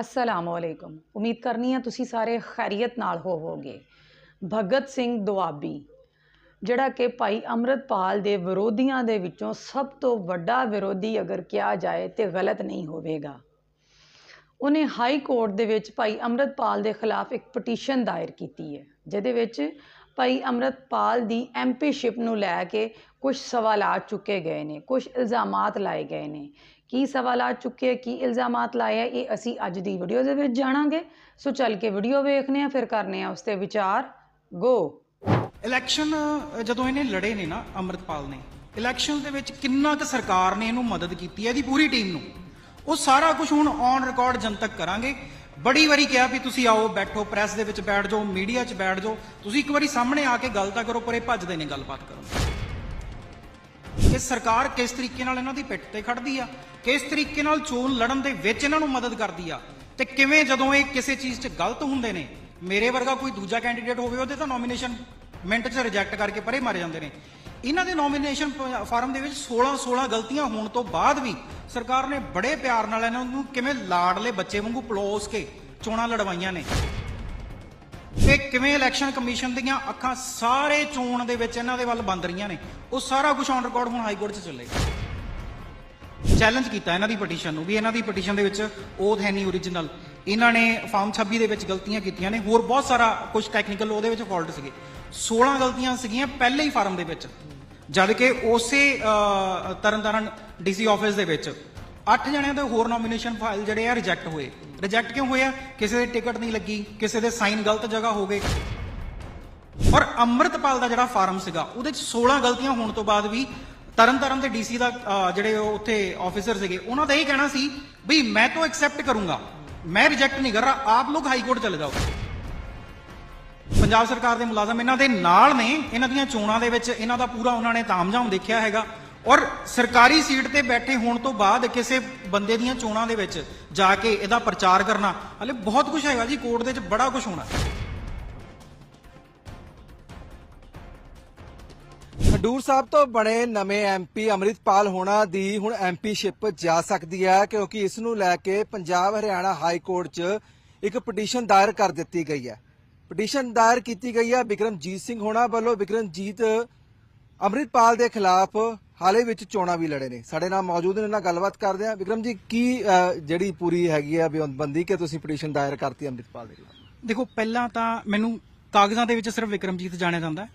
ਅਸਲਾਮੁਅਲੈਕੁਮ ਉਮੀਦ ਕਰਨੀ ਆ ਤੁਸੀਂ ਸਾਰੇ ਖੈਰੀਅਤ ਨਾਲ ਹੋਵੋਗੇ ਭਗਤ ਸਿੰਘ ਦੁਆਬੀ ਜਿਹੜਾ ਕਿ ਭਾਈ ਅੰਮ੍ਰਿਤਪਾਲ ਦੇ ਵਿਰੋਧੀਆਂ ਦੇ ਵਿੱਚੋਂ ਸਭ ਤੋਂ ਵੱਡਾ ਵਿਰੋਧੀ ਅਗਰ ਕਿਹਾ ਜਾਏ ਤੇ ਗਲਤ ਨਹੀਂ ਹੋਵੇਗਾ ਉਹਨੇ ਹਾਈ ਕੋਰਟ ਦੇ ਵਿੱਚ ਭਾਈ ਅੰਮ੍ਰਿਤਪਾਲ ਦੇ ਖਿਲਾਫ ਇੱਕ ਪਟੀਸ਼ਨ ਦਾਇਰ ਕੀਤੀ ਹੈ ਜਿਹਦੇ ਵਿੱਚ ਭਾਈ ਅੰਮ੍ਰਿਤਪਾਲ ਦੀ ਐਮਪੀਸ਼ਿਪ ਨੂੰ ਲੈ ਕੇ ਕੁਝ ਸਵਾਲਾਤ ਚੁੱਕੇ ਗਏ ਨੇ ਕੁਝ ਇਲਜ਼ਾਮਾਤ ਲਾਏ ਗਏ ਨੇ। ਕੀ ਸਵਾਲਾਤ ਚੁੱਕੇ, ਕੀ ਇਲਜ਼ਾਮਾਤ ਲਾਏ ਆ, ਇਹ ਅਸੀਂ ਅੱਜ ਦੀ ਵੀਡੀਓ ਦੇ ਵਿੱਚ ਜਾਣਾਂਗੇ। ਸੋ ਚੱਲ ਕੇ ਵੀਡੀਓ ਵੇਖਨੇ ਆ ਫਿਰ ਕਰਨੇ ਆ ਉਸ ਤੇ ਵਿਚਾਰ। ਗੋ ਇਲੈਕਸ਼ਨ ਜਦੋਂ ਇਹਨੇ ਲੜੇ ਨੇ ਨਾ ਅੰਮ੍ਰਿਤਪਾਲ ਨੇ ਇਲੈਕਸ਼ਨ ਦੇ ਵਿੱਚ ਕਿੰਨਾ ਕੁ ਸਰਕਾਰ ਨੇ ਇਹਨੂੰ ਮਦਦ ਕੀਤੀ ਹੈ ਇਹਦੀ ਪੂਰੀ ਟੀਮ ਨੂੰ। ਉਹ ਸਾਰਾ ਕੁਝ ਹੁਣ ਔਨ ਰਿਕਾਰਡ ਜਨਤਕ ਕਰਾਂਗੇ। ਬੜੀ ਵਾਰੀ ਕਿਹਾ ਵੀ ਤੁਸੀਂ ਆਓ, ਬੈਠੋ, ਪ੍ਰੈਸ ਦੇ ਵਿੱਚ ਬੈਠ ਜਾਓ, ਮੀਡੀਆ 'ਚ ਬੈਠ ਜਾਓ। ਤੁਸੀਂ ਇੱਕ ਵਾਰੀ ਸਾਹਮਣੇ ਆ ਕੇ ਗੱਲ ਤਾਂ ਕਰੋ, ਪਰੇ ਭੱਜਦੇ ਨੇ ਗੱਲਬਾਤ ਕਰੋ ਕਿ ਸਰਕਾਰ ਕਿਸ ਤਰੀਕੇ ਨਾਲ ਇਹਨਾਂ ਦੀ ਪਿੱਠ ਤੇ ਖੜਦੀ ਆ? ਕਿਸ ਤਰੀਕੇ ਨਾਲ ਚੋਣ ਲੜਨ ਦੇ ਵਿੱਚ ਇਹਨਾਂ ਨੂੰ ਮਦਦ ਕਰਦੀ ਆ? ਤੇ ਕਿਵੇਂ ਜਦੋਂ ਇਹ ਕਿਸੇ ਚੀਜ਼ 'ਚ ਗਲਤ ਹੁੰਦੇ ਨੇ? ਮੇਰੇ ਵਰਗਾ ਕੋਈ ਦੂਜਾ ਕੈਂਡੀਡੇਟ ਹੋਵੇ, ਉਹਦੇ ਤਾਂ ਨੋਮੀਨੇਸ਼ਨ ਮਿੰਟ 'ਚ ਰਿਜੈਕਟ ਕਰਕੇ ਪਰੇ ਮਾਰੇ ਜਾਂਦੇ ਨੇ। ਇਹਨਾਂ ਦੇ ਨੋਮੀਨੇਸ਼ਨ ਫਾਰਮ ਦੇ ਵਿੱਚ 16 16 ਗਲਤੀਆਂ ਹੋਣ ਤੋਂ ਬਾਅਦ ਵੀ ਸਰਕਾਰ ਨੇ ਬੜੇ ਪਿਆਰ ਨਾਲ ਇਹਨਾਂ ਨੂੰ ਕਿਵੇਂ ਲਾਡਲੇ ਬੱਚੇ ਵਾਂਗੂ ਪਲੋਸ ਕੇ ਚੋਣਾਂ ਲੜਵਾਈਆਂ ਨੇ। ਤੇ ਕਿਵੇਂ ਇਲੈਕਸ਼ਨ ਕਮਿਸ਼ਨ ਦੀਆਂ ਅੱਖਾਂ ਸਾਰੇ ਚੋਣ ਦੇ ਵਿੱਚ ਇਹਨਾਂ ਦੇ ਵੱਲ ਬੰਦ ਰਹੀਆਂ ਨੇ। ਉਹ ਸਾਰਾ ਕੁਝ ਔਨ ਰਿਕਾਰਡ ਹੁਣ ਹਾਈ ਕੋਰਟ 'ਚ ਚੱਲੇਗਾ ਚੈਲੰਜ ਕੀਤਾ ਇਹਨਾਂ ਦੀ ਪਟੀਸ਼ਨ ਨੂੰ ਵੀ ਇਹਨਾਂ ਦੀ ਪਟੀਸ਼ਨ ਦੇ ਵਿੱਚ ਉਹ ਹੈ ਨਹੀਂ ਓਰੀਜਨਲ ਇਹਨਾਂ ਨੇ ਫਾਰਮ 26 ਦੇ ਵਿੱਚ ਗਲਤੀਆਂ ਕੀਤੀਆਂ ਨੇ। ਹੋਰ ਬਹੁਤ ਸਾਰਾ ਕੁਝ ਟੈਕਨੀਕਲ ਉਹਦੇ ਵਿੱਚ ਫਾਲਟ ਸੀਗੇ। 16 ਗਲਤੀਆਂ ਸੀਗੀਆਂ ਪਹਿਲੇ ਹੀ ਫਾਰਮ ਦੇ ਵਿੱਚ। ਜਦ ਕਿ ਉਸੇ ਅਹ, ਤਰਨਤਾਰਨ ਡੀਸੀ ਆਫਿਸ ਦੇ ਵਿੱਚ 8 ਜਣਿਆਂ ਦੇ ਹੋਰ ਨੋਮੀਨੇਸ਼ਨ ਫਾਈਲ ਜਿਹੜੇ ਆ ਰਿਜੈਕਟ ਹੋਏ। ਰਿਜੈਕਟ ਕਿਉਂ ਹੋਏ ਆ? ਕਿਸੇ ਦੇ ਟਿਕਟ ਨਹੀਂ ਲੱਗੀ ਕਿਸੇ ਦੇ ਸਾਈਨ ਗਲਤ ਜਗ੍ਹਾ ਹੋ ਗਏ। ਔਰ ਅੰਮ੍ਰਿਤਪਾਲ ਦਾ ਜਿਹੜਾ ਫਾਰਮ ਸੀਗਾ ਉਹਦੇ ਚ 16 ਗਲਤੀਆਂ ਹੋਣ ਤੋਂ ਬਾਅਦ ਵੀ ਤਰਨਤਾਰਨ ਦੇ ਡੀਸੀ ਦਾ ਜਿਹੜੇ ਉਹ ਉੱਥੇ ਆਫੀਸਰ ਸੀਗੇ ਉਹਨਾਂ ਦਾ ਇਹ ਕਹਿਣਾ ਸੀ ਵੀ ਮੈਂ ਤਾਂ ਐਕਸੈਪਟ ਕਰੂੰਗਾ। ਮੈਂ ਰਿਜੈਕਟ ਨਹੀਂ ਕਰ ਰਹਾ ਆਪ ਲੋਕ ਹਾਈ ਕੋਰਟ ਚਲੇ ਜਾਓ। ਪੰਜਾਬ ਸਰਕਾਰ ਦੇ ਮੁਲਾਜ਼ਮ ਇਹਨਾਂ ਦੇ ਨਾਲ ਨੇ। ਇਹਨਾਂ ਦੀਆਂ ਚੋਣਾਂ ਦੇ ਵਿੱਚ ਇਹਨਾਂ ਦਾ ਪੂਰਾ ਉਹਨਾਂ ਨੇ ਤਾਮਝਾਮ ਦੇਖਿਆ ਹੈਗਾ। ਔਰ ਸਰਕਾਰੀ ਸੀਟ ਤੇ ਬੈਠੇ ਹੋਣ ਤੋਂ ਬਾਅਦ ਕਿਸੇ ਬੰਦੇ ਦੀਆਂ ਚੋਣਾਂ ਦੇ ਵਿੱਚ ਜਾ ਕੇ ਇਹਦਾ ਪ੍ਰਚਾਰ ਕਰਨਾ, ਹਲੇ ਬਹੁਤ ਕੁਝ ਹੈਗਾ ਜੀ, ਕੋਰਟ ਦੇ ਵਿੱਚ ਬੜਾ ਕੁਝ ਹੋਣਾ। ਖਡੂਰ ਸਾਹਿਬ ਤੋਂ ਬਣੇ ਨਵੇਂ ਐਮਪੀ ਅੰਮ੍ਰਿਤਪਾਲ ਹੋਣਾ ਦੀ ਹੁਣ ਐਮਪੀਸ਼ਿਪ ਜਾ ਸਕਦੀ ਹੈ, ਕਿਉਂਕਿ ਇਸ ਨੂੰ ਲੈ ਕੇ ਪੰਜਾਬ ਹਰਿਆਣਾ ਹਾਈ ਕੋਰਟ 'ਚ ਇੱਕ ਪਟੀਸ਼ਨ ਦਾਇਰ ਕਰ ਦਿੱਤੀ ਗਈ ਹੈ। ਪਟੀਸ਼ਨ ਦਾਇਰ ਕੀਤੀ ਗਈ ਹੈ ਵਿਕਰਮਜੀਤ ਸਿੰਘ ਹੋਣਾ ਵੱਲੋਂ। ਵਿਕਰਮਜੀਤ ਅੰਮ੍ਰਿਤਪਾਲ ਦੇ ਖਿਲਾਫ ਹਾਲੇ ਵਿੱਚ ਚੋਣਾਂ ਵੀ ਲੜੇ ਨੇ। ਸਾਡੇ ਨਾਲ ਮੌਜੂਦ ਨੇ ਨਾਲ ਗੱਲਬਾਤ ਕਰਦੇ ਹਾਂ। ਵਿਕਰਮ ਜੀ ਕੀ ਜਿਹੜੀ ਪੂਰੀ ਹੈਗੀ ਹੈ ਬਿਆਨਬੰਦੀ ਕਿ ਤੁਸੀਂ ਪਟੀਸ਼ਨ ਦਾਇਰ ਕਰਤੀ ਅੰਮ੍ਰਿਤਪਾਲ ਦੇ ਖਿਲਾਫ? ਦੇਖੋ ਪਹਿਲਾਂ ਤਾਂ ਮੈਨੂੰ ਕਾਗਜ਼ਾਂ ਦੇ ਵਿੱਚ ਸਿਰਫ ਵਿਕਰਮਜੀਤ ਜਾਣਿਆ ਜਾਂਦਾ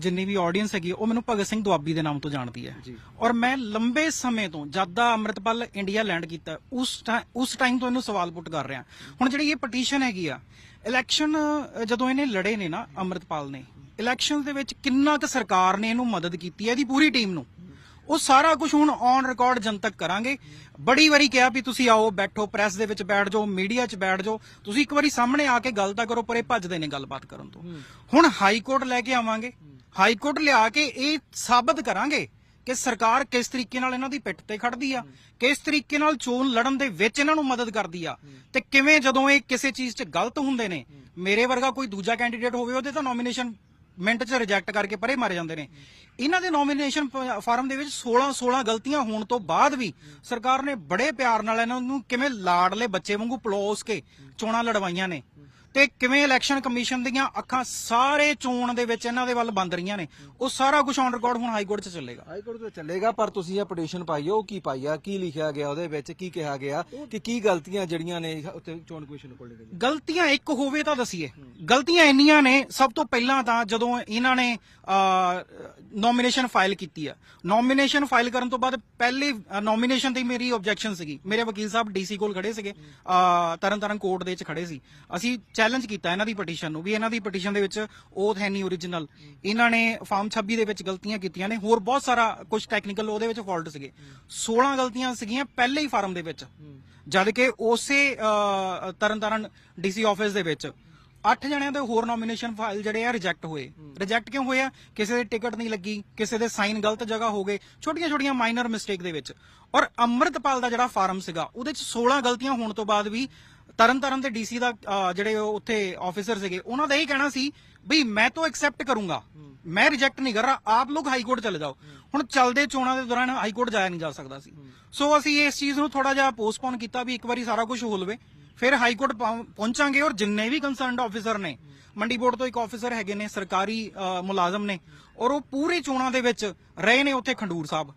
ਜਿੰਨੀ ਵੀ ਆਡੀਅנס ਹੈਗੀ ਉਹ ਮੈਨੂੰ ਭਗਤ ਸਿੰਘ ਦੁਆਬੀ ਦੇ ਨਾਮ ਤੋਂ ਜਾਣਦੀ ਹੈ। ਔਰ ਮੈਂ ਲੰਬੇ ਸਮੇਂ ਤੋਂ ਜਦ ਦਾ ਅੰਮ੍ਰਿਤਪਾਲ ਇੰਡੀਆ ਲੈਂਡ ਕੀਤਾ ਉਸ ਉਸ ਟਾਈਮ ਤੋਂ ਇਹਨੂੰ ਸਵਾਲ ਪੁੱਟ ਕਰ ਰਿਹਾ। ਹੁਣ ਜਿਹੜੀ ਇਹ ਪਟੀਸ਼ਨ ਹੈਗੀ ਆ ਇਲੈਕਸ਼ਨ ਜਦੋਂ ਇਹਨੇ ਲੜੇ ਨੇ ਨਾ ਅੰਮ੍ਰਿਤਪਾਲ ਨੇ ਇਲੈਕਸ਼ਨ ਦੇ ਵਿੱਚ ਕਿੰਨਾ ਕੁ ਸਰਕਾਰ ਨੇ ਇਹਨੂੰ ਮਦਦ ਕੀਤੀ ਹੈ ਇਹਦੀ ਪੂਰੀ ਟੀਮ ਨੂੰ। ਉਹ ਸਾਰਾ ਕੁਝ ਹੁਣ ਔਨ ਰਿਕਾਰਡ ਜਨਤਕ ਕਰਾਂਗੇ। ਬੜੀ ਵਾਰੀ ਕਿਹਾ ਵੀ ਤੁਸੀਂ ਆਓ ਬੈਠੋ ਪ੍ਰੈਸ ਦੇ ਵਿੱਚ ਬੈਠ ਜਾਓ ਮੀਡੀਆ 'ਚ ਬੈਠ ਜਾਓ। ਤੁਸੀਂ ਇੱਕ ਵਾਰੀ ਸਾਹਮਣੇ ਆ ਕੇ ਗੱਲ ਤਾਂ ਕਰੋ ਪਰ ਇਹ ਭੱਜਦੇ ਨੇ ਗੱਲਬਾਤ ਕਰਨ ਤੋਂ। ਹੁਣ ਹਾਈ ਕੋਰਟ ਲੈ ਕੇ ਆਵਾਂਗੇ। ਹਾਈ ਕੋਰਟ ਲਿਆ ਕੇ ਇਹ ਸਾਬਤ ਕਰਾਂਗੇ। ਕਿ ਸਰਕਾਰ ਕਿਸ ਤਰੀਕੇ ਨਾਲ ਇਹਨਾਂ ਦੀ ਪਿੱਠ ਤੇ ਖੜਦੀ ਆ, ਕਿਸ ਤਰੀਕੇ ਨਾਲ ਚੋਣ ਲੜਨ ਦੇ ਵਿੱਚ ਇਹਨਾਂ ਨੂੰ ਮਦਦ ਕਰਦੀ ਆ ਤੇ ਕਿਵੇਂ ਜਦੋਂ ਇਹ ਕਿਸੇ ਚੀਜ਼ 'ਚ ਗਲਤ ਹੁੰਦੇ ਨੇ, ਮੇਰੇ ਵਰਗਾ ਕੋਈ ਦੂਜਾ ਕੈਂਡੀਡੇਟ ਹੋਵੇ ਉਹਦੇ ਤਾਂ ਨੋਮੀਨੇਸ਼ਨ ਮਿੰਟ 'ਚ ਰਿਜੈਕਟ ਕਰਕੇ ਪਰੇ ਮਾਰੇ ਜਾਂਦੇ ਨੇ। ਇਹਨਾਂ ਦੇ ਨੋਮੀਨੇਸ਼ਨ ਫਾਰਮ ਦੇ ਵਿੱਚ 16 16 ਗਲਤੀਆਂ ਹੋਣ ਤੋਂ ਬਾਅਦ ਵੀ ਸਰਕਾਰ ਨੇ ਬੜੇ ਪਿਆਰ ਨਾਲ ਇਹਨਾਂ ਨੂੰ ਕਿਵੇਂ ਲਾਡਲੇ ਬੱਚੇ ਵਾਂਗੂ ਪਲੋਸ ਕੇ ਚੋਣਾਂ ਲੜਵਾਈਆਂ ਨੇ। ਤੇ ਕਿਵੇਂ ਇਲੈਕਸ਼ਨ ਕਮਿਸ਼ਨ ਦੀਆਂ ਅੱਖਾਂ ਸਾਰੇ ਚੋਣ ਦੇ ਵਿੱਚ ਇਹਨਾਂ ਦੇ ਵੱਲ ਬੰਦ ਰਹੀਆਂ ਨੇ? ਉਹ ਸਾਰਾ ਕੁਝ ਔਨ ਰਿਕਾਰਡ ਹੁਣ ਹਾਈ ਕੋਰਟ 'ਚ ਚੱਲੇਗਾ। ਹਾਈ ਕੋਰਟ ਤੋਂ ਚੱਲੇਗਾ ਪਰ ਤੁਸੀਂ ਇਹ ਪਟੀਸ਼ਨ ਪਾਈ ਹੈ, ਉਹ ਕੀ ਪਾਈ ਆ ਕੀ ਲਿਖਿਆ ਗਿਆ ਉਹਦੇ ਵਿੱਚ ਕੀ ਕਿਹਾ ਗਿਆ ਕਿ ਕੀ ਗਲਤੀਆਂ ਜਿਹੜੀਆਂ ਨੇ ਉੱਤੇ ਚੋਣ ਕਮਿਸ਼ਨ ਕੋਲ ਗਲਤੀਆਂ ਇੱਕ ਹੋਵੇ ਤਾਂ ਦਸੀਏ। ਗਲਤੀਆਂ ਇੰਨੀਆਂ ਨੇ ਸਭ ਤੋਂ ਪਹਿਲਾਂ ਤਾਂ ਜਦੋਂ ਇਹਨਾਂ ਨੇ ਨੋਮੀਨੇਸ਼ਨ ਫਾਈਲ ਕੀਤੀ ਆ। ਨੋਮੀਨੇਸ਼ਨ ਫਾਈਲ ਕਰਨ ਤੋਂ ਬਾਅਦ ਪਹਿਲੀ ਨੋਮੀਨੇਸ਼ਨ ਤੇ ਮੇਰੀ ਆਬਜੈਕਸ਼ਨ ਸੀਗੀ। ਮੇਰੇ ਵਕੀਲ ਸਾਹਿਬ ਡੀਸੀ ਕੋਲ ਖੜੇ ਸੀਗੇ। ਅਹ, ਤਰਨਤਾਰਨ ਕੋਰਟ ਦੇ ਵਿੱਚ ਖੜੇ ਸੀ। ਅਸੀਂ ਚੈਲੰਜ ਕੀਤਾ ਇਹਨਾਂ ਦੀ ਪਟੀਸ਼ਨ ਨੂੰ, ਵੀ ਇਹਨਾਂ ਦੀ ਪਟੀਸ਼ਨ ਦੇ ਵਿੱਚ ਓਥ ਹੈ ਨਹੀਂ ਓਰੀਜਨਲ ਇਹਨਾਂ ਨੇ ਫਾਰਮ 26 ਦੇ ਵਿੱਚ ਗਲਤੀਆਂ ਕੀਤੀਆਂ ਨੇ, ਹੋਰ ਬਹੁਤ ਸਾਰਾ ਕੁਝ ਟੈਕਨੀਕਲ ਉਹਦੇ ਵਿੱਚ ਫਾਲਟ ਸੀਗੇ। 16 ਗਲਤੀਆਂ ਸੀਗੀਆਂ ਪਹਿਲੇ ਹੀ ਫਾਰਮ ਦੇ ਵਿੱਚ। ਜਦ ਕਿ ਉਸੇ ਤਰਨਤਾਰਨ ਡੀਸੀ ਆਫਿਸ ਦੇ ਵਿੱਚ 8 ਜਣਿਆਂ ਦੇ ਹੋਰ ਨੋਮੀਨੇਸ਼ਨ ਫਾਈਲ ਜਿਹੜੇ ਆ ਰਿਜੈਕਟ ਹੋਏ। ਰਿਜੈਕਟ ਕਿਉਂ ਹੋਏ ਕਿਸੇ ਦੇ ਟਿਕਟ ਨਹੀਂ ਲੱਗੀ, ਕਿਸੇ ਦੇ ਸਾਈਨ ਗਲਤ ਜਗ੍ਹਾ ਹੋ ਗਏ ਛੋਟੀਆਂ ਛੋਟੀਆਂ ਮਾਈਨਰ ਮਿਸਟੇਕ ਦੇ ਵਿੱਚ। ਔਰ ਅੰਮ੍ਰਿਤਪਾਲ ਦਾ ਜਿਹੜਾ ਫਾਰਮ ਸੀਗਾ, ਉਹਦੇ ਚ 16 ਗਲਤੀਆਂ ਹੋਣ ਤੋਂ ਬਾਅਦ ਵੀ ਤਰਨਤਾਰਨ ਦੇ ਡੀਸੀ ਦਾ ਜਿਹੜੇ ਉਹ ਉੱਥੇ ਆਫੀਸਰ ਸੀਗੇ ਉਹਨਾਂ ਦਾ ਇਹ ਕਹਿਣਾ ਸੀ ਵੀ ਮੈਂ ਤਾਂ ਐਕਸੈਪਟ ਕਰੂੰਗਾ। ਮੈਂ ਰਿਜੈਕਟ ਨਹੀਂ ਕਰ ਰਹਾ। ਆਪ ਲੋਗ ਹਾਈ ਕੋਰਟ ਚਲੇ ਜਾਓ। ਹੁਣ ਚੱਲਦੇ ਚੋਣਾਂ ਦੇ ਦੌਰਾਨ ਹਾਈ ਕੋਰਟ ਜਾਇਆ ਨਹੀਂ ਜਾ ਸਕਦਾ ਸੀ। ਸੋ ਅਸੀਂ ਇਸ ਚੀਜ਼ ਨੂੰ ਥੋੜਾ ਜਿਹਾ ਪੋਸਟਪੋਨ ਕੀਤਾ ਵੀ ਇੱਕ ਵਾਰੀ ਸਾਰਾ ਕੁਝ ਹੋ ਲਵੇ। ਫਿਰ ਹਾਈ ਕੋਰਟ ਪਹੁੰ- ਪਹੁੰਚਾਂਗੇ ਔਰ ਜਿੰਨੇ ਵੀ ਕੰਸਰਨਡ ਆਫੀਸਰ ਨੇ ਮੰਡੀ ਬੋਰਡ ਤੋਂ ਇੱਕ ਆਫੀਸਰ ਹੈਗੇ ਨੇ ਸਰਕਾਰੀ ਅ, ਮੁਲਾਜ਼ਮ ਨੇ ਔਰ ਉਹ ਪੂਰੀ ਚੋਣਾਂ ਦੇ ਵਿੱਚ ਰਹੇ ਨੇ ਉੱਥੇ ਖੰਡੂਰ ਸਾਹਿਬ।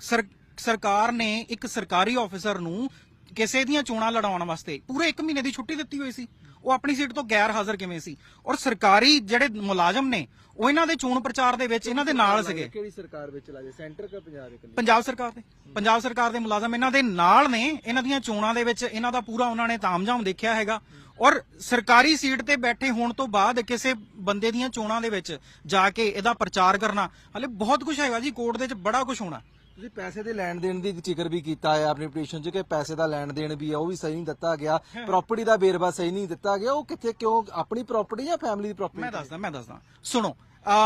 ਸਰ- ਸਰਕਾਰ ਨੇ ਇੱਕ ਸਰਕਾਰੀ ਆਫੀਸਰ ਨੂੰ ਕਿਸੇ ਦੀਆਂ ਚੋਣਾਂ ਲੜਾਉਣ ਵਾਸਤੇ ਪੂਰੇ 1 ਮਹੀਨੇ ਦੀ ਛੁੱਟੀ ਦਿੱਤੀ ਹੋਈ ਸੀ। ਉਹ ਆਪਣੀ ਸੀਟ ਤੋਂ ਗੈਰ ਹਾਜ਼ਰ ਕਿਵੇਂ ਸੀ? ਔਰ ਸਰਕਾਰੀ ਜਿਹੜੇ ਮੁਲਾਜ਼ਮ ਨੇ ਉਹ ਇਹਨਾਂ ਦੇ ਚੋਣ ਪ੍ਰਚਾਰ ਦੇ ਵਿੱਚ ਇਹਨਾਂ ਦੇ ਨਾਲ ਸੀਗੇ। ਕਿਹੜੀ ਸਰਕਾਰ ਵਿੱਚ ਲਾਜੇ ਸੈਂਟਰ ਕਾ ਪੰਜਾਬ ਇੱਕ ਪੰਜਾਬ ਸਰਕਾਰ ਦੇ। ਪੰਜਾਬ ਸਰਕਾਰ ਦੇ ਮੁਲਾਜ਼ਮ ਇਹਨਾਂ ਦੇ ਨਾਲ ਨੇ। ਇਹਨਾਂ ਦੀਆਂ ਚੋਣਾਂ ਦੇ ਵਿੱਚ ਇਹਨਾਂ ਦਾ ਪੂਰਾ ਉਹਨਾਂ ਨੇ ਤਾਮਝਾਮ ਦੇਖਿਆ ਹੈਗਾ। ਔਰ ਸਰਕਾਰੀ ਸੀਟ ਤੇ ਬੈਠੇ ਹੋਣ ਤੋਂ ਬਾਅਦ ਕਿਸੇ ਬੰਦੇ ਦੀਆਂ ਚੋਣਾਂ ਦੇ ਵਿੱਚ ਜਾ ਕੇ ਇਹਦਾ ਪ੍ਰਚਾਰ ਕਰਨਾ ਹਲੇ ਬਹੁਤ ਕੁਝ ਹੈਗਾ ਜੀ ਕੋਰਟ ਦੇ ਵਿੱਚ ਬੜਾ ਕੁਝ ਹੋਣਾ। ਤੁਸੀਂ ਪੈਸੇ ਦੇ ਲੈਣ ਦੇਣ ਦੀ ਜ਼ਿਕਰ ਵੀ ਕੀਤਾ ਹੈ ਆਪਣੀ ਪਟੀਸ਼ਨ 'ਚ ਕਿ ਪੈਸੇ ਦਾ ਲੈਣ ਦੇਣ ਵੀ ਹੈ ਉਹ ਵੀ ਸਹੀ ਨਹੀਂ ਦਿੱਤਾ ਗਿਆ। ਪ੍ਰਾਪਰਟੀ ਦਾ ਵੇਰਵਾ ਸਹੀ ਨਹੀਂ ਦਿੱਤਾ ਗਿਆ ਉਹ ਕਿੱਥੇ ਕਿਉਂ ਆਪਣੀ ਪ੍ਰਾਪਰਟੀ ਜਾਂ ਫੈਮਿਲੀ ਦੀ ਪ੍ਰਾਪਰਟੀ ਮੈਂ ਦੱਸਦਾ ਮੈਂ ਦੱਸਦਾ। ਸੁਣੋ ਆ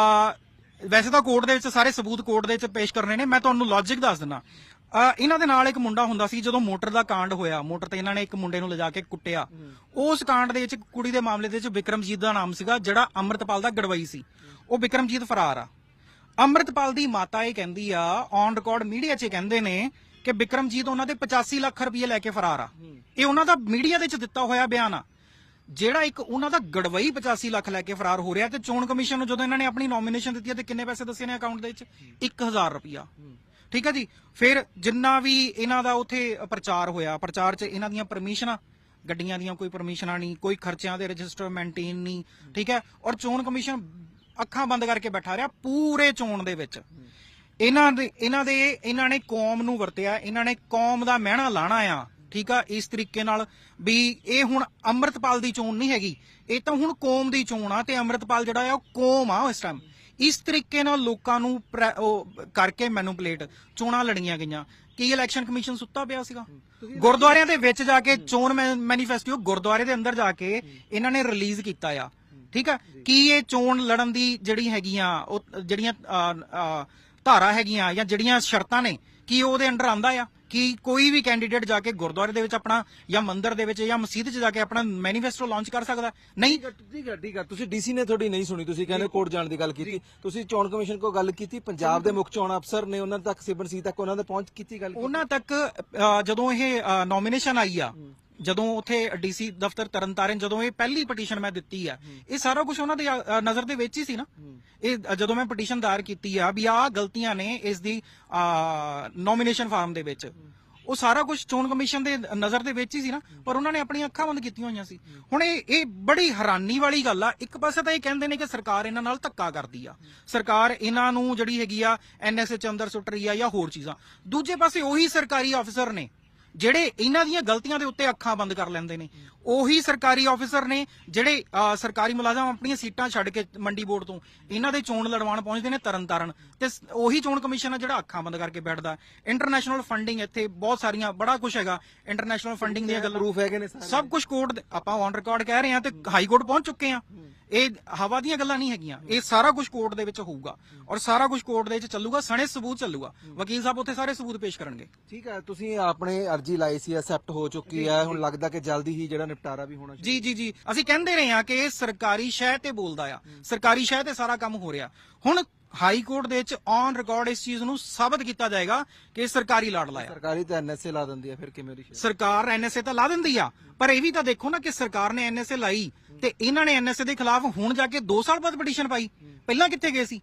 ਵੈਸੇ ਤਾਂ ਕੋਰਟ ਦੇ ਵਿੱਚ ਸਾਰੇ ਸਬੂਤ ਕੋਰਟ ਦੇ ਵਿੱਚ ਪੇਸ਼ ਕਰਨੇ ਨੇ ਮੈਂ ਤੁਹਾਨੂੰ ਲੌਜੀਕ ਦੱਸ ਦਿੰਦਾ। ਆ ਇਹਨਾਂ ਦੇ ਨਾਲ ਇੱਕ ਮੁੰਡਾ ਹੁੰਦਾ ਸੀ ਜਦੋਂ ਮੋਟਰ ਦਾ ਕਾਂਡ ਹੋਇਆ ਮੋਟਰ ਤੇ ਇਹਨਾਂ ਨੇ ਇੱਕ ਮੁੰਡੇ ਨੂੰ ਲਿਜਾ ਕੇ ਕੁੱਟਿਆ। ਉਸ ਕਾਂਡ ਦੇ ਵਿੱਚ ਕੁੜੀ ਦੇ ਮਾਮਲੇ ਦੇ ਵਿੱਚ ਵਿਕਰਮਜੀਤ ਦਾ ਨਾਮ ਸੀਗਾ ਜਿਹੜਾ ਅੰਮ੍ਰਿਤਪਾਲ ਦਾ ਗੜਵਈ ਸੀ। ਉਹ ਵਿਕਰਮਜੀਤ ਫਰਾਰ ਆ। ਅੰਮ੍ਰਿਤਪਾਲ ਦੀ ਮਾਤਾ ਇਹ ਕਹਿੰਦੀ ਆ ਔਨ ਰਿਕਾਰਡ ਮੀਡੀਆ 'ਚ ਕਹਿੰਦੇ ਨੇ ਕਿ ਵਿਕਰਮਜੀਤ ਉਹਨਾਂ ਦੇ 85 ਲੱਖ ਰੁਪਏ ਲੈ ਕੇ ਫਰਾਰ ਆ। ਇਹ ਉਹਨਾਂ ਦਾ ਮੀਡੀਆ ਦੇ ਵਿੱਚ ਦਿੱਤਾ ਹੋਇਆ ਬਿਆਨ ਆ। ਜਿਹੜਾ ਇੱਕ ਉਹਨਾਂ ਦਾ ਗੜਵਈ 85 ਲੱਖ ਲੈ ਕੇ ਫਰਾਰ ਹੋ ਰਿਹਾ ਤੇ ਚੋਣ ਕਮਿਸ਼ਨ ਨੂੰ ਜਦੋਂ ਇਹਨਾਂ ਨੇ ਆਪਣੀ ਨੋਮੀਨੇਸ਼ਨ ਦਿੱਤੀ ਤੇ ਕਿੰਨੇ ਪੈਸੇ ਦੱਸੇ ਨੇ ਅਕਾਊਂਟ ਦੇ ਵਿੱਚ 1000 ਰੁਪਿਆ ਠੀਕ ਹੈ ਜੀ? ਫਿਰ ਜਿੰਨਾ ਵੀ ਇਹਨਾਂ ਦਾ ਉਥੇ ਪ੍ਰਚਾਰ ਹੋਇਆ ਪ੍ਰਚਾਰ 'ਚ ਇਹਨਾਂ ਦੀਆਂ ਪਰਮਿਸ਼ਨਾਂ ਗੱਡੀਆਂ ਦੀਆਂ ਕੋਈ ਪਰਮਿਸ਼ਨਾਂ ਨਹੀਂ ਕੋਈ ਖਰਚਿਆਂ ਦੇ ਰਜਿਸਟਰ ਮੇਨਟੇਨ ਨਹੀਂ ਠੀਕ ਹੈ ਔਰ ਚੋਣ ਕਮਿਸ਼ਨ ਅੱਖਾਂ ਬੰਦ ਕਰਕੇ ਬੈਠਾ ਰਿਹਾ ਪੂਰੇ ਚੋਣ ਦੇ ਵਿੱਚ। ਇਹਨਾਂ ਦੇ ਇਹਨਾਂ ਦੇ, ਇਹਨਾਂ ਨੇ ਕੌਮ ਨੂੰ ਵਰਤਿਆ, ਇਹਨਾਂ ਨੇ ਕੌਮ ਦਾ ਮਹਿਣਾ ਲਾਣਾ ਆ, ਠੀਕ ਆ? ਇਸ ਤਰੀਕੇ ਨਾਲ ਵੀ ਇਹ ਹੁਣ ਅੰਮ੍ਰਿਤਪਾਲ ਦੀ ਚੋਣ ਨਹੀਂ ਹੈਗੀ। ਇਹ ਤਾਂ ਹੁਣ ਕੌਮ ਦੀ ਚੋਣ ਆ ਤੇ ਅੰਮ੍ਰਿਤਪਾਲ ਜਿਹੜਾ ਆ ਉਹ ਕੌਮ ਆ ਇਸ ਟਾਈਮ ਇਸ ਤਰੀਕੇ ਨਾਲ ਲੋਕਾਂ ਨੂੰ ਪ੍ਰੈ- ਉਹ ਕਰਕੇ ਮੈਨੂਪਲੇਟ ਚੋਣਾਂ ਲੜੀਆਂ ਗਈਆਂ। ਕੀ ਇਲੈਕਸ਼ਨ ਕਮਿਸ਼ਨ ਸੁੱਤਾ ਪਿਆ ਸੀਗਾ? ਗੁਰਦੁਆਰਿਆਂ ਦੇ ਵਿੱਚ ਜਾ ਕੇ ਚੋਣ ਮੈਨੀਫੈਸਟੋ ਗੁਰਦੁਆਰੇ ਦੇ ਅੰਦਰ ਜਾ ਕੇ ਇਹਨਾਂ ਨੇ ਰਿਲੀਜ਼ ਕੀਤਾ ਆ। ਠੀਕ ਆ? ਕੀ ਇਹ ਚੋਣ ਲੜਨ ਦੀ ਜਿਹੜੀ ਹੈਗੀਆਂ ਉਹ ਜਿਹੜੀਆਂ ਧਾਰਾ ਹੈਗੀਆਂ ਜਾਂ ਜਿਹੜੀਆਂ ਸ਼ਰਤਾਂ ਨੇ ਕੀ ਉਹਦੇ ਅੰਡਰ ਆਂਦਾ ਆ? ਕਿ ਕੋਈ ਵੀ ਕੈਂਡੀਡੇਟ ਜਾ ਕੇ ਗੁਰਦੁਆਰੇ ਦੇ ਵਿੱਚ ਆਪਣਾ ਜਾਂ ਮੰਦਿਰ ਦੇ ਵਿੱਚ ਜਾਂ ਮਸਜਿਦ 'ਚ ਜਾ ਕੇ ਆਪਣਾ ਮੈਨੀਫੈਸਟੋ ਲਾਂਚ ਕਰ ਸਕਦਾ? ਨਹੀਂ? ਠੀਕ ਹੈ ਠੀਕ ਹੈ ਤੁਸੀਂ ਡੀਸੀ ਨੇ ਤੁਹਾਡੀ ਨਹੀਂ ਸੁਣੀ ਤੁਸੀਂ ਕਹਿੰਦੇ ਕੋਰਟ ਜਾਣ ਦੀ ਗੱਲ ਕੀਤੀ। ਤੁਸੀਂ ਚੋਣ ਕਮਿਸ਼ਨ ਕੋਲ ਗੱਲ ਕੀਤੀ ਪੰਜਾਬ ਦੇ ਮੁੱਖ ਚੋਣ ਅਫਸਰ ਨੇ ਉਹਨਾਂ ਤੱਕ ਸਿਬਨ ਸੀ ਤੱਕ ਉਹਨਾਂ ਦੇ ਪਹੁੰਚ ਕੀਤੀ ਗੱਲ? ਉਹਨਾਂ ਤੱਕ ਜਦੋਂ ਇਹ ਨੋਮੀਨੇਸ਼ਨ ਆਈ ਆ ਜਦੋਂ ਉਥੇ ਡੀਸੀ ਦਫ਼ਤਰ ਤਰਨਤਾਰਨ ਜਦੋਂ ਇਹ ਪਹਿਲੀ ਪਟੀਸ਼ਨ ਮੈਂ ਦਿੱਤੀ ਆ ਇਹ ਸਾਰਾ ਕੁਝ ਉਹਨਾਂ ਦੀ ਅ, ਨਜ਼ਰ ਦੇ ਵਿੱਚ ਹੀ ਸੀ ਨਾ। ਇਹ ਜਦੋਂ ਮੈਂ ਪਟੀਸ਼ਨ ਦਾਇਰ ਕੀਤੀ ਆ ਵੀ ਆਹ ਗਲਤੀਆਂ ਨੇ ਇਸ ਦੀ ਨੋਮੀਨੇਸ਼ਨ ਫਾਰਮ ਦੇ ਵਿੱਚ। ਉਹ ਸਾਰਾ ਕੁਝ ਚੋਣ ਕਮਿਸ਼ਨ ਦੇ ਨਜ਼ਰ ਦੇ ਵਿੱਚ ਹੀ ਸੀ ਨਾ ਪਰ ਉਹਨਾਂ ਨੇ ਆਪਣੀਆਂ ਅੱਖਾਂ ਬੰਦ ਕੀਤੀਆਂ ਹੋਈਆਂ ਸੀ। ਹੁਣ ਇਹ ਇਹ ਬੜੀ ਹੈਰਾਨੀ ਵਾਲੀ ਗੱਲ ਆ। ਇੱਕ ਪਾਸੇ ਤਾਂ ਇਹ ਕਹਿੰਦੇ ਨੇ ਕਿ ਸਰਕਾਰ ਇਹਨਾਂ ਨਾਲ ਧੱਕਾ ਕਰਦੀ ਆ। ਸਰਕਾਰ ਇਹਨਾਂ ਨੂੰ ਜਿਹੜੀ ਹੈਗੀ ਆ ਐਨਐਸਏ ਚ ਅੰਦਰ ਸੁੱਟ ਰਹੀ ਆ ਜਾਂ ਹੋਰ ਚੀਜ਼ਾਂ। ਦੂਜੇ ਪਾਸੇ ਉਹੀ ਸਰਕਾਰੀ ਅਫਸਰ ਨੇ ਜਿਹੜੇ ਇਹਨਾਂ ਦੀਆਂ ਗਲਤੀਆਂ ਦੇ ਉੱਤੇ ਅੱਖਾਂ ਬੰਦ ਕਰ ਲੈਂਦੇ ਨੇ। ਉਹੀ ਸਰਕਾਰੀ ਅਫਸਰ ਨੇ ਜਿਹੜੇ ਸਰਕਾਰੀ ਮੁਲਾਜ਼ਮ ਆਪਣੀਆਂ ਸੀਟਾਂ ਛੱਡ ਕੇ ਮੰਡੀ ਬੋਰਡ ਤੋਂ ਇਹਨਾਂ ਦੇ ਚੋਣ ਲੜਵਾਣ ਪਹੁੰਚਦੇ ਨੇ ਤਰਨ ਤਾਰਨ ਤੇ ਉਹੀ ਚੋਣ ਕਮਿਸ਼ਨ ਆ ਜਿਹੜਾ ਅੱਖਾਂ ਬੰਦ ਕਰਕੇ ਬੈਠਦਾ। ਇੰਟਰਨੈਸ਼ਨਲ ਫੰਡਿੰਗ ਇੱਥੇ ਬਹੁਤ ਸਾਰੀਆਂ ਬੜਾ ਕੁਝ ਹੈਗਾ। ਇੰਟਰਨੈਸ਼ਨਲ ਫੰਡਿੰਗ ਦੀਆਂ ਗੱਲਾਂ ਪ੍ਰੂਫ ਹੈਗੇ ਨੇ ਸਾਰੇ? ਸਭ ਕੁਝ ਕੋਰਟ ਆਪਾਂ ਔਨ ਰਿਕਾਰਡ ਕਹਿ ਰਹੇ ਹਾਂ ਤੇ ਹਾਈ ਕੋਰਟ ਪਹੁੰਚ ਚੁੱਕੇ ਹਾਂ। ਇਹ ਹਵਾ ਦੀਆਂ ਗੱਲਾਂ ਨਹੀਂ ਹੈਗੀਆਂ। ਇਹ ਸਾਰਾ ਕੁਝ ਕੋਰਟ ਦੇ ਵਿੱਚ ਹੋਊਗਾ ਔਰ ਸਾਰਾ ਕੁਝ ਕੋਰਟ ਦੇ ਵਿੱਚ ਚੱਲੂਗਾ ਸਣੇ ਸਬੂਤ ਚੱਲੂਗਾ। ਵਕੀਲ ਸਾਹਿਬ ਉੱਥੇ ਸਾਰੇ ਸਬੂਤ ਪੇਸ਼ ਕਰਨਗੇ। ਠੀਕ ਹੈ ਤੁਸੀਂ ਆਪਣੇ ਅਰਜੀ ਲਾਈ ਸੀ ਐਕਸੈਪਟ ਹੋ ਚੁੱਕੀ ਹੈ। ਹੁਣ ਲੱਗਦਾ ਕਿ ਜਲਦੀ ਹੀ ਜਿਹੜਾ ਨਿਪਟਾਰਾ ਵੀ ਹੋਣਾ ਜੀ ਜੀ ਜੀ। ਅਸੀਂ ਕਹਿੰਦੇ ਰਹੇ ਹਾਂ ਕਿ ਇਹ ਸਰਕਾਰੀ ਸ਼ਹਿ ਤੇ ਬੋਲਦਾ ਆ। ਸਰਕਾਰੀ ਸ਼ਹਿ ਤੇ ਸਾਰਾ ਕੰਮ ਹੋ ਰਿਹਾ। ਹੁਣ ਹਾਈ ਕੋਰਟ ਦੇ ਵਿੱਚ ਔਨ ਰਿਕਾਰਡ ਇਸ ਚੀਜ਼ ਨੂੰ ਸਾਬਤ ਕੀਤਾ ਜਾਏਗਾ ਕਿ ਇਹ ਸਰਕਾਰੀ ਲਾੜ ਲਾਇਆ। ਸਰਕਾਰੀ ਤੇ ਐਨਐਸਏ ਲਾ ਦਿੰਦੀ ਹੈ ਫਿਰ ਕਿਵੇਂ ਦੀ ਸਰਕਾਰ ਐਨਐਸਏ ਤਾਂ ਲਾ ਦਿੰਦੀ ਆ ਪਰ ਇਹ ਵੀ ਤਾਂ ਦੇਖੋ ਨਾ ਕਿ ਸਰਕਾਰ ਨੇ ਐਨਐਸਏ ਲਾਈ ਤੇ ਇਹਨਾਂ ਨੇ ਐਨਐਸਏ ਦੇ ਖਿਲਾਫ ਹੁਣ ਜਾ ਕੇ 2 ਸਾਲ ਬਾਅਦ ਪਟੀਸ਼ਨ ਪਾਈ। ਪਹਿਲਾਂ ਕਿੱਥੇ ਗਏ ਸੀ?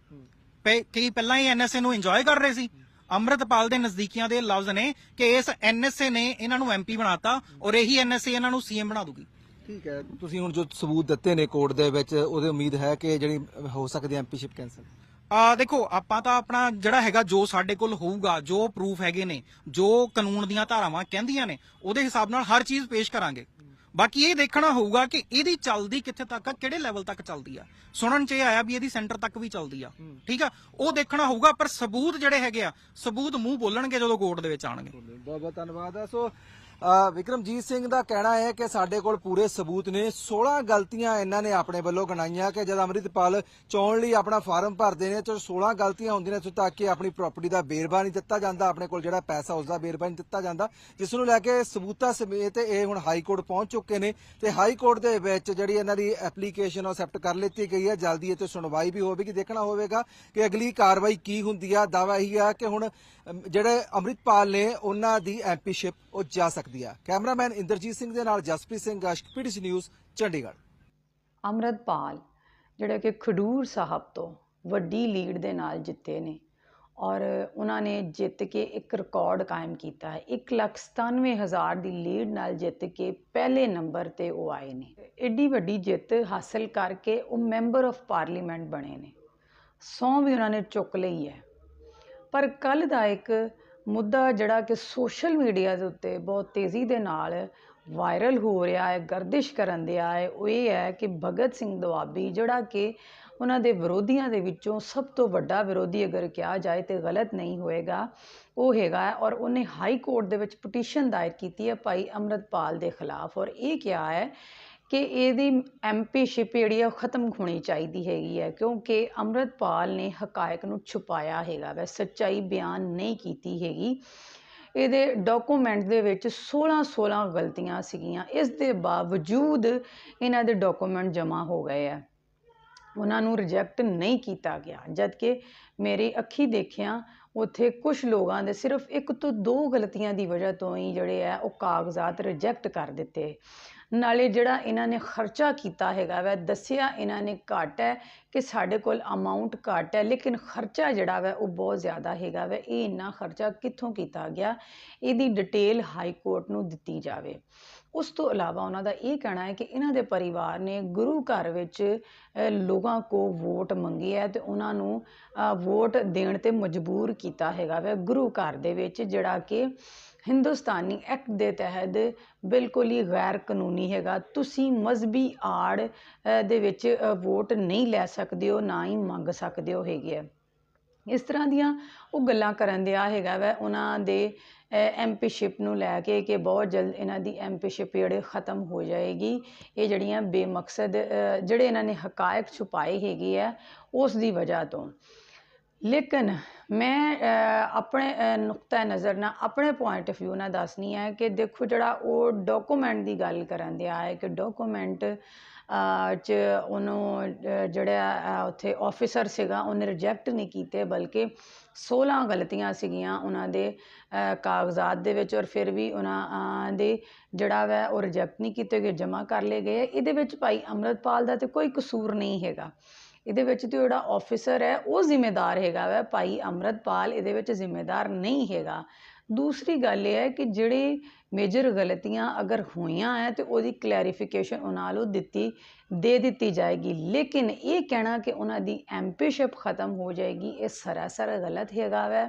ਕਈ ਪਹਿਲਾਂ ਹੀ ਐਨਐਸਏ ਨੂੰ ਇੰਜੋਏ ਕਰ ਰਹੇ ਸੀ। ਅੰਮ੍ਰਿਤਪਾਲ ਦੇ ਨਜ਼ਦੀਕੀਆਂ ਦੇ ਲਫ਼ਜ਼ ਨੇ ਕਿ ਇਸ ਐਨਐਸਏ ਨੇ ਇਹਨਾਂ ਨੂੰ ਐਮਪੀ ਬਣਾਤਾ ਔਰ ਇਹੀ ਐਨਐਸਏ ਇਹਨਾਂ ਨੂੰ ਸੀਐਮ ਬਣਾ ਦੂਗੀ ਠੀਕ ਹੈ ਤੁਸੀਂ ਹੁਣ ਜੋ ਸਬੂਤ ਦਿੱਤੇ ਨੇ ਕੋਰਟ ਦੇ ਵਿੱਚ ਉਹਦੇ ਉਮੀਦ ਹੈ ਕਿ ਜਿਹੜੀ ਹੋ ਸਕਦੀ ਐਮਪੀਸ਼ਿਪ ਕੈਂਸਲ? ਆ ਦੇਖੋ ਆਪਾਂ ਤਾਂ ਆਪਣਾ ਜਿਹੜਾ ਹੈਗਾ ਜੋ ਸਾਡੇ ਕੋਲ ਹੋਊਗਾ ਜੋ ਪ੍ਰੂਫ ਹੈਗੇ ਨੇ ਜੋ ਕਾਨੂੰਨ ਦੀਆਂ ਧਾਰਾਵਾਂ ਕਹਿੰਦੀਆਂ ਨੇ ਉਹਦੇ ਹਿਸਾਬ ਨਾਲ ਹਰ ਚੀਜ਼ ਪੇਸ਼ ਕਰਾਂਗੇ। ਬਾਕੀ ਇਹ ਦੇਖਣਾ ਹੋਊਗਾ ਕਿ ਇਹਦੀ ਚੱਲਦੀ ਕਿੱਥੇ ਤੱਕ ਆ ਕਿਹੜੇ ਲੈਵਲ ਤੱਕ ਚੱਲਦੀ ਆ। ਸੁਣਨ ਚ ਇਹ ਆਇਆ ਵੀ ਇਹਦੀ ਸੈਂਟਰ ਤੱਕ ਵੀ ਚੱਲਦੀ ਆ ਠੀਕ ਆ? ਉਹ ਦੇਖਣਾ ਹੋਊਗਾ ਪਰ ਸਬੂਤ ਜਿਹੜੇ ਹੈਗੇ ਆ ਸਬੂਤ ਮੂੰਹ ਬੋਲਣਗੇ ਜਦੋਂ ਕੋਰਟ ਦੇ ਵਿੱਚ ਆਣਗੇ ਬਹੁਤ ਬਹੁਤ ਧੰਨਵਾਦ ਹੈ ਸੋ ਵਿਕਰਮਜੀਤ ਸਿੰਘ ਦਾ ਕਹਿਣਾ ਹੈ ਕਿ ਸਾਡੇ ਕੋਲ ਪੂਰੇ ਸਬੂਤ ਨੇ। 16 ਗਲਤੀਆਂ ਇਹਨਾਂ ਨੇ ਆਪਣੇ ਵੱਲੋਂ ਗਣਾਈਆਂ ਕਿ ਜਦ ਅੰਮ੍ਰਿਤਪਾਲ ਚੋਣ ਲਈ ਆਪਣਾ ਫਾਰਮ ਭਰਦੇ ਨੇ, ਤੇ 16 ਗਲਤੀਆਂ ਹੁੰਦੀਆਂ ਨੇ, ਇੱਥੋਂ ਤੱਕ ਕਿ ਆਪਣੀ ਪ੍ਰਾਪਰਟੀ ਦਾ ਬੇਰਬਾ ਨਹੀਂ ਦਿੱਤਾ ਜਾਂਦਾ, ਆਪਣੇ ਕੋਲ ਜਿਹੜਾ ਪੈਸਾ ਉਸ ਦਾ ਬੇਰਬਾ ਨਹੀਂ ਦਿੱਤਾ ਜਾਂਦਾ, ਜਿਸ ਨੂੰ ਲੈ ਕੇ ਸਬੂਤਾਂ ਸਮੇਤ ਇਹ ਹੁਣ ਹਾਈ ਕੋਰਟ ਪਹੁੰਚ ਚੁੱਕੇ ਨੇ। ਤੇ ਹਾਈ ਕੋਰਟ ਦੇ ਵਿੱਚ ਜਿਹੜੀ ਇਹਨਾਂ ਦੀ ਐਪਲੀਕੇਸ਼ਨ ਐਕਸੈਪਟ ਕਰ ਲਿੱਤੀ ਗਈ ਹੈ, ਜਲਦੀ ਇਹ ਤੇ ਸੁਣਵਾਈ ਵੀ ਹੋਵੇਗੀ, ਦੇਖਣਾ ਹੋਵੇਗਾ ਕਿ ਅਗਲੀ ਕਾਰਵਾਈ ਕੀ ਹੁੰਦੀ ਆ। ਦਾਵਾ ਇਹੀ ਆ ਕਿ ਹੁਣ ਜਿਹੜੇ ਅੰਮ੍ਰਿਤਪਾਲ ਨੇ, ਉਹਨਾਂ ਦੀ ਐਮਪੀਸ਼ਿਪ ਉਹ ਜਾ ਸਕਦੀ ਸਕਦੀ ਹੈ ਕੈਮਰਾਮੈਨ ਇੰਦਰਜੀਤ ਸਿੰਘ ਦੇ ਨਾਲ ਜਸਪ੍ਰੀਤ ਸਿੰਘ ਗਸ਼ਟ ਨਿਊਜ਼, ਚੰਡੀਗੜ੍ਹ। ਅੰਮ੍ਰਿਤਪਾਲ ਜਿਹੜੇ ਕਿ ਖਡੂਰ ਸਾਹਿਬ ਤੋਂ ਵੱਡੀ ਲੀਡ ਦੇ ਨਾਲ ਜਿੱਤੇ ਨੇ ਔਰ ਉਹਨਾਂ ਨੇ ਜਿੱਤ ਕੇ ਇੱਕ ਰਿਕਾਰਡ ਕਾਇਮ ਕੀਤਾ ਹੈ। 197000 ਦੀ ਲੀਡ ਨਾਲ ਜਿੱਤ ਕੇ ਪਹਿਲੇ ਨੰਬਰ ਤੇ ਉਹ ਆਏ ਨੇ। ਐਡੀ ਵੱਡੀ ਜਿੱਤ ਹਾਸਲ ਕਰਕੇ ਉਹ ਮੈਂਬਰ ਆਫ ਪਾਰਲੀਮੈਂਟ ਬਣੇ ਨੇ। ਸੌਂ ਵੀ ਉਹਨਾਂ ਨੇ ਚੁੱਕ ਲਈ ਹੈ। ਪਰ ਕੱਲ ਦਾ ਇੱਕ ਮੁੱਦਾ ਜਿਹੜਾ ਕਿ ਸੋਸ਼ਲ ਮੀਡੀਆ ਦੇ ਉੱਤੇ ਬਹੁਤ ਤੇਜ਼ੀ ਦੇ ਨਾਲ ਵਾਇਰਲ ਹੋ ਰਿਹਾ ਹੈ, ਗਰਦਿਸ਼ ਕਰਨ ਦਿਆ ਹੈ, ਉਹ ਇਹ ਹੈ ਕਿ ਭਗਤ ਸਿੰਘ ਦੁਆਬੀ ਜਿਹੜਾ ਕਿ ਉਹਨਾਂ ਦੇ ਵਿਰੋਧੀਆਂ ਦੇ ਵਿੱਚੋਂ ਸਭ ਤੋਂ ਵੱਡਾ ਵਿਰੋਧੀ ਅਗਰ ਕਿਹਾ ਜਾਏ ਤੇ ਗਲਤ ਨਹੀਂ ਹੋਏਗਾ, ਉਹ ਹੈਗਾ ਹੈ ਔਰ ਉਹਨੇ ਹਾਈ ਕੋਰਟ ਦੇ ਵਿੱਚ ਪਟੀਸ਼ਨ ਦਾਇਰ ਕੀਤੀ ਹੈ ਭਾਈ ਅੰਮ੍ਰਿਤਪਾਲ ਦੇ ਖਿਲਾਫ ਔਰ ਇਹ ਕਿਹਾ ਹੈ ਕਿ ਇਹਦੀ ਐਮਪੀਸ਼ਿਪ ਜਿਹੜੀ ਆ ਉਹ ਖਤਮ ਹੋਣੀ ਚਾਹੀਦੀ ਹੈਗੀ ਹੈ, ਕਿਉਂਕਿ ਅੰਮ੍ਰਿਤਪਾਲ ਨੇ ਹਕਾਇਕ ਨੂੰ ਛੁਪਾਇਆ ਹੈਗਾ ਵੈ, ਸੱਚਾਈ ਬਿਆਨ ਨਹੀਂ ਕੀਤੀ ਹੈਗੀ। ਇਹਦੇ ਡਾਕੂਮੈਂਟ ਦੇ ਵਿੱਚ 16 16 ਗਲਤੀਆਂ ਸੀਗੀਆਂ, ਇਸ ਦੇ ਬਾਵਜੂਦ ਇਹਨਾਂ ਦੇ ਡਾਕੂਮੈਂਟ ਜਮ੍ਹਾਂ ਹੋ ਗਏ ਆ। ਉਹਨਾਂ ਨੂੰ ਰਿਜੈਕਟ ਨਹੀਂ ਕੀਤਾ ਗਿਆ ਜਦ ਕਿ ਮੇਰੀ ਅੱਖੀ ਦੇਖਿਆ ਉੱਥੇ ਕੁਝ ਲੋਕਾਂ ਦੇ ਸਿਰਫ ਇੱਕ ਤੋਂ ਦੋ ਗਲਤੀਆਂ ਦੀ ਵਜ੍ਹਾ ਤੋਂ ਹੀ ਜਿਹੜੇ ਆ ਉਹ ਕਾਗਜ਼ਾਤ ਰਿਜੈਕਟ ਕਰ ਦਿੱਤੇ। ਨਾਲੇ ਜਿਹੜਾ ਇਹਨਾਂ ਨੇ ਖਰਚਾ ਕੀਤਾ ਹੈਗਾ ਵੈ, ਦੱਸਿਆ ਇਹਨਾਂ ਨੇ ਘੱਟ ਹੈ ਕਿ ਸਾਡੇ ਕੋਲ ਅਮਾਉਂਟ ਘੱਟ ਹੈ, ਲੇਕਿਨ ਖਰਚਾ ਜਿਹੜਾ ਵੈ ਉਹ ਬਹੁਤ ਜ਼ਿਆਦਾ ਹੈਗਾ ਵੈ। ਇਹ ਇੰਨਾ ਖਰਚਾ ਕਿੱਥੋਂ ਕੀਤਾ ਗਿਆ? ਇਹਦੀ ਡਿਟੇਲ ਹਾਈ ਕੋਰਟ ਨੂੰ ਦਿੱਤੀ ਜਾਵੇ। ਉਸ ਤੋਂ ਇਲਾਵਾ ਉਹਨਾਂ ਦਾ ਇਹ ਕਹਿਣਾ ਹੈ ਕਿ ਇਹਨਾਂ ਦੇ ਪਰਿਵਾਰ ਨੇ ਗੁਰੂ ਘਰ ਵਿੱਚ ਲੋਕਾਂ ਕੋ ਵੋਟ ਮੰਗੀ ਹੈ ਤੇ ਉਹਨਾਂ ਨੂੰ ਵੋਟ ਦੇਣ ਤੇ ਮਜਬੂਰ ਕੀਤਾ ਹੈਗਾ ਵੈ ਗੁਰੂ ਘਰ ਦੇ ਵਿੱਚ, ਜਿਹੜਾ ਕਿ ਹਿੰਦੁਸਤਾਨੀ ਐਕਟ ਦੇ ਤਹਿਤ ਬਿਲਕੁਲ ਹੀ ਗੈਰ ਕਾਨੂੰਨੀ ਹੈਗਾ। ਤੁਸੀਂ ਮਜ਼ਬੀ ਆੜ ਦੇ ਵਿੱਚ ਵੋਟ ਨਹੀਂ ਲੈ ਸਕਦੇ ਹੋ, ਨਾ ਹੀ ਮੰਗ ਸਕਦੇ ਹੋ ਹੈਗੇ ਆ। ਇਸ ਤਰ੍ਹਾਂ ਦੀਆਂ ਉਹ ਗੱਲਾਂ ਕਰਨ ਦਿਆ ਹੈਗਾ ਵੈ, ਉਹਨਾਂ ਦੇ ਐਮਪੀਸ਼ਿਪ ਨੂੰ ਲੈ ਕੇ ਕਿ ਬਹੁਤ ਜਲਦ ਇਹਨਾਂ ਦੀ ਐਮਪੀਸ਼ਿਪ ਜਿਹੜੇ ਖਤਮ ਹੋ ਜਾਏਗੀ। ਇਹ ਜਿਹੜੀਆਂ ਬੇਮਕਸਦ ਜਿਹੜੇ ਇਹਨਾਂ ਨੇ ਹਕਾਇਕ ਛੁਪਾਏ ਹੈਗੇ ਆ, ਉਸ ਦੀ ਵਜ੍ਹਾ ਤੋਂ। ਲੇਕਿਨ ਮੈਂ ਆਪਣੇ ਨੁਕਤਾ ਨਜ਼ਰ ਨਾਲ ਆਪਣੇ ਪੁਆਇੰਟ ਆਫ ਵਿਊ ਨਾਲ ਦੱਸਦੀ ਹਾਂ ਕਿ ਦੇਖੋ ਜਿਹੜਾ ਉਹ ਡਾਕੂਮੈਂਟ ਦੀ ਗੱਲ ਕਰਨ ਦਿਆ ਹੈ ਕਿ ਡਾਕੂਮੈਂਟ ਚ ਉਹਨੂੰ ਜਿਹੜਾ ਉੱਥੇ ਆਫੀਸਰ ਸੀਗਾ, ਉਹਨੇ ਰਿਜੈਕਟ ਨਹੀਂ ਕੀਤੇ ਬਲਕਿ 16 ਗਲਤੀਆਂ ਸੀਗੀਆਂ ਉਹਨਾਂ ਦੇ ਕਾਗਜ਼ਾਤ ਦੇ ਵਿੱਚ ਔਰ ਫਿਰ ਵੀ ਉਹਨਾਂ ਦੇ ਜਿਹੜਾ ਵੈ ਉਹ ਰਿਜੈਕਟ ਨਹੀਂ ਕੀਤੇ ਗਏ, ਜਮ੍ਹਾਂ ਕਰ ਲਏ ਗਏ ਇਹਦੇ ਵਿੱਚ ਭਾਈ ਅੰਮ੍ਰਿਤਪਾਲ ਦਾ ਤਾਂ ਕੋਈ ਕਸੂਰ ਨਹੀਂ ਹੈਗਾ। ਇਹਦੇ ਵਿੱਚ ਤੇ ਜਿਹੜਾ ਆਫੀਸਰ ਹੈ, ਉਹ ਜ਼ਿੰਮੇਦਾਰ ਹੈਗਾ ਵੈ ਭਾਈ ਅੰਮ੍ਰਿਤਪਾਲ, ਇਹਦੇ ਵਿੱਚ ਜ਼ਿੰਮੇਦਾਰ ਨਹੀਂ ਹੈਗਾ। ਦੂਸਰੀ ਗੱਲ ਇਹ ਹੈ ਕਿ ਜਿਹੜੇ ਮੇਜਰ ਗਲਤੀਆਂ ਅਗਰ ਹੋਈਆਂ ਹੈ ਤੇ ਉਹਦੀ ਕਲੈਰੀਫਿਕੇਸ਼ਨ ਉਹਨਾਂ ਨੂੰ ਦਿੱਤੀ, ਦੇ ਦਿੱਤੀ ਜਾਏਗੀ। ਲੇਕਿਨ ਇਹ ਕਹਿਣਾ ਕਿ ਉਹਨਾਂ ਦੀ ਐਮਪੀਸ਼ਿਪ ਖਤਮ ਹੋ ਜਾਏਗੀ, ਇਹ ਸਰਾਸਰ ਗਲਤ ਹੈਗਾ ਵੈ।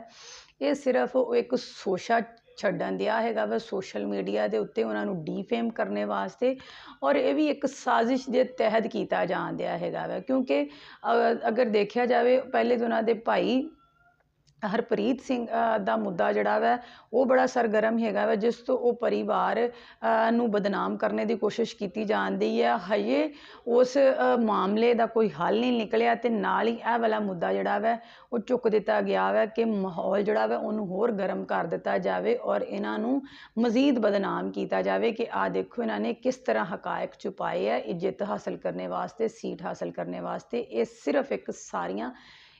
ਇਹ ਸਿਰਫ ਉਹ ਇੱਕ ਸੋਸ਼ਾ ਛੱਡਣ ਦਿਆ ਹੈਗਾ ਵਾ ਸੋਸ਼ਲ ਮੀਡੀਆ ਦੇ ਉੱਤੇ ਉਹਨਾਂ ਨੂੰ ਡੀਫੇਮ ਕਰਨੇ ਵਾਸਤੇ ਔਰ ਇਹ ਵੀ ਇੱਕ ਸਾਜ਼ਿਸ਼ ਦੇ ਤਹਿਤ ਕੀਤਾ ਜਾਣ ਦਿਆ ਹੈਗਾ ਵਾ ਕਿਉਂਕਿ ਅਗਰ ਦੇਖਿਆ ਜਾਵੇ ਪਹਿਲੇ ਤਾਂ ਉਹਨਾਂ ਦੇ ਭਾਈ ਹਰਪ੍ਰੀਤ ਸਿੰਘ ਦਾ ਮੁੱਦਾ ਜਿਹੜਾ ਵੈ, ਉਹ ਬੜਾ ਸਰਗਰਮ ਹੈਗਾ ਵਾ, ਜਿਸ ਤੋਂ ਉਹ ਪਰਿਵਾਰ ਨੂੰ ਬਦਨਾਮ ਕਰਨ ਦੀ ਕੋਸ਼ਿਸ਼ ਕੀਤੀ ਜਾਂਦੀ ਹੈ। ਹਜੇ ਉਸ ਮਾਮਲੇ ਦਾ ਕੋਈ ਹੱਲ ਨਹੀਂ ਨਿਕਲਿਆ ਤੇ ਨਾਲ ਹੀ ਇਹ ਵਾਲਾ ਮੁੱਦਾ ਜਿਹੜਾ ਵੈ, ਉਹ ਚੁੱਕ ਦਿੱਤਾ ਗਿਆ ਵੈ ਕਿ ਮਾਹੌਲ ਜਿਹੜਾ ਵੈ, ਉਹਨੂੰ ਹੋਰ ਗਰਮ ਕਰ ਦਿੱਤਾ ਜਾਵੇ ਔਰ ਇਹਨਾਂ ਨੂੰ ਮਜ਼ੀਦ ਬਦਨਾਮ ਕੀਤਾ ਜਾਵੇ ਕਿ ਆ ਦੇਖੋ, ਇਹਨਾਂ ਨੇ ਕਿਸ ਤਰ੍ਹਾਂ ਹਕਾਇਕ ਛੁਪਾਏ ਹੈ, ਇੱਜ਼ਤ ਹਾਸਲ ਕਰਨੇ ਵਾਸਤੇ, ਸੀਟ ਹਾਸਲ ਕਰਨੇ ਵਾਸਤੇ। ਇਹ ਸਿਰਫ ਇੱਕ ਸਾਰੀਆਂ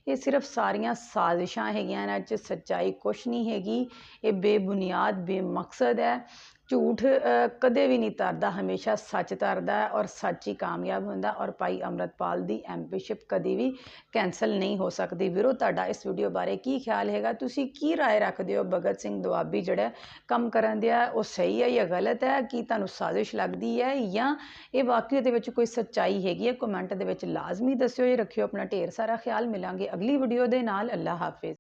ਇਹ ਸਿਰਫ ਸਾਰੀਆਂ ਸਾਜ਼ਿਸ਼ਾਂ ਹੈਗੀਆਂ ਇਹਨਾਂ 'ਚ ਸੱਚਾਈ ਕੁਛ ਨਹੀਂ ਹੈਗੀ। ਇਹ ਬੇਬੁਨਿਆਦ, ਬੇਮਕਸਦ ਹੈ। ਝੂਠ ਅ, ਕਦੇ ਵੀ ਨਹੀਂ ਤਰਦਾ ਹਮੇਸ਼ਾ ਸੱਚ ਤਰਦਾ ਹੈ ਔਰ ਸੱਚ ਹੀ ਕਾਮਯਾਬ ਹੁੰਦਾ ਔਰ ਭਾਈ ਅੰਮ੍ਰਿਤਪਾਲ ਦੀ ਐਮਪੀਸ਼ਿਪ ਕਦੀ ਵੀ ਕੈਨਸਲ ਨਹੀਂ ਹੋ ਸਕਦੀ ਵੀਰੋ ਤੁਹਾਡਾ ਇਸ ਵੀਡੀਓ ਬਾਰੇ ਕੀ ਖਿਆਲ ਹੈਗਾ ਤੁਸੀਂ ਕੀ رائے ਰੱਖਦੇ ਹੋ ਭਗਤ ਸਿੰਘ ਦੁਆਬੀ ਜਿਹੜਾ ਕੰਮ ਕਰਨ ਦਿਆ ਉਹ ਸਹੀ ਹੈ ਜਾਂ ਗਲਤ ਹੈ ਕੀ ਤੁਹਾਨੂੰ ਸਾਜ਼ਿਸ਼ ਲੱਗਦੀ ਹੈ ਜਾਂ ਇਹ ਵਾਕਈ ਦੇ ਵਿੱਚ ਕੋਈ ਸੱਚਾਈ ਹੈਗੀ ਹੈ ਕਮੈਂਟ ਦੇ ਵਿੱਚ ਲਾਜ਼ਮੀ ਦੱਸਿਓ ਇਹ ਰੱਖਿਓ ਆਪਣਾ ਢੇਰ ਸਾਰਾ ਖਿਆਲ ਮਿਲਾਂਗੇ ਅਗਲੀ ਵੀਡੀਓ ਦੇ ਨਾਲ ਅੱਲਾ ਹਾਫਿਜ਼